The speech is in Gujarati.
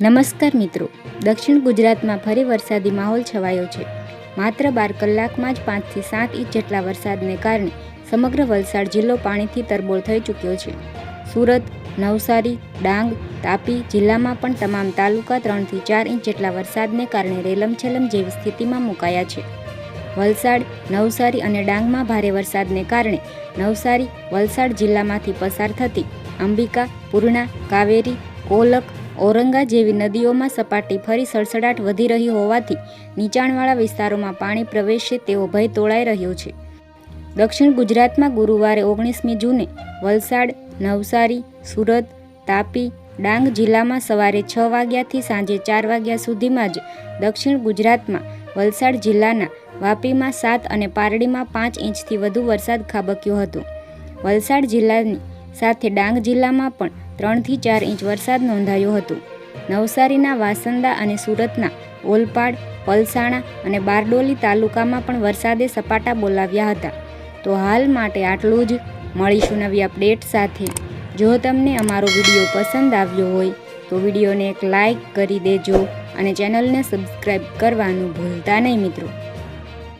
નમસ્કાર મિત્રો. દક્ષિણ ગુજરાતમાં ફરી વરસાદી માહોલ છવાયો છે. માત્ર બાર કલાકમાં જ પાંચથી સાત ઇંચ જેટલા વરસાદને કારણે સમગ્ર વલસાડ જિલ્લો પાણીથી તરબોળ થઈ ચૂક્યો છે. સુરત, નવસારી, ડાંગ, તાપી જિલ્લામાં પણ તમામ તાલુકા ત્રણથી ચાર ઇંચ જેટલા વરસાદને કારણે રેલમછેલમ જેવી સ્થિતિમાં મુકાયા છે. વલસાડ, નવસારી અને ડાંગમાં ભારે વરસાદને કારણે નવસારી, વલસાડ જિલ્લામાંથી પસાર થતી અંબિકા, પૂર્ણા, કાવેરી, કોલક ઔરંગા જેવી નદીઓમાં સપાટી ફરી સડસડાટ વધી રહી હોવાથી નીચાણવાળા વિસ્તારોમાં પાણી પ્રવેશે તેવો ભય તોળાઈ રહ્યો છે. દક્ષિણ ગુજરાતમાં ગુરુવારે ઓગણીસમી જૂને વલસાડ, નવસારી, સુરત, તાપી, ડાંગ જિલ્લામાં સવારે છ વાગ્યાથી સાંજે ચાર વાગ્યા સુધીમાં જ દક્ષિણ ગુજરાતમાં વલસાડ જિલ્લાના વાપીમાં સાત અને પારડીમાં પાંચ ઇંચથી વધુ વરસાદ ખાબક્યો હતો. વલસાડ જિલ્લાની સાથે ડાંગ જિલ્લામાં પણ ત્રણથી ચાર ઇંચ વરસાદ નોંધાયો હતો. નવસારીના વાસંદા અને સુરતના ઓલપાડ, પલસાણા અને બારડોલી તાલુકામાં પણ વરસાદે સપાટા બોલાવ્યા હતા. તો હાલ માટે આટલું જ. મળીશું નવી અપડેટ સાથે. જો તમને અમારો વીડિયો પસંદ આવ્યો હોય, તો વિડીયોને એક લાઈક કરી દેજો અને ચેનલને સબસ્ક્રાઈબ કરવાનું ભૂલતા નહીં મિત્રો.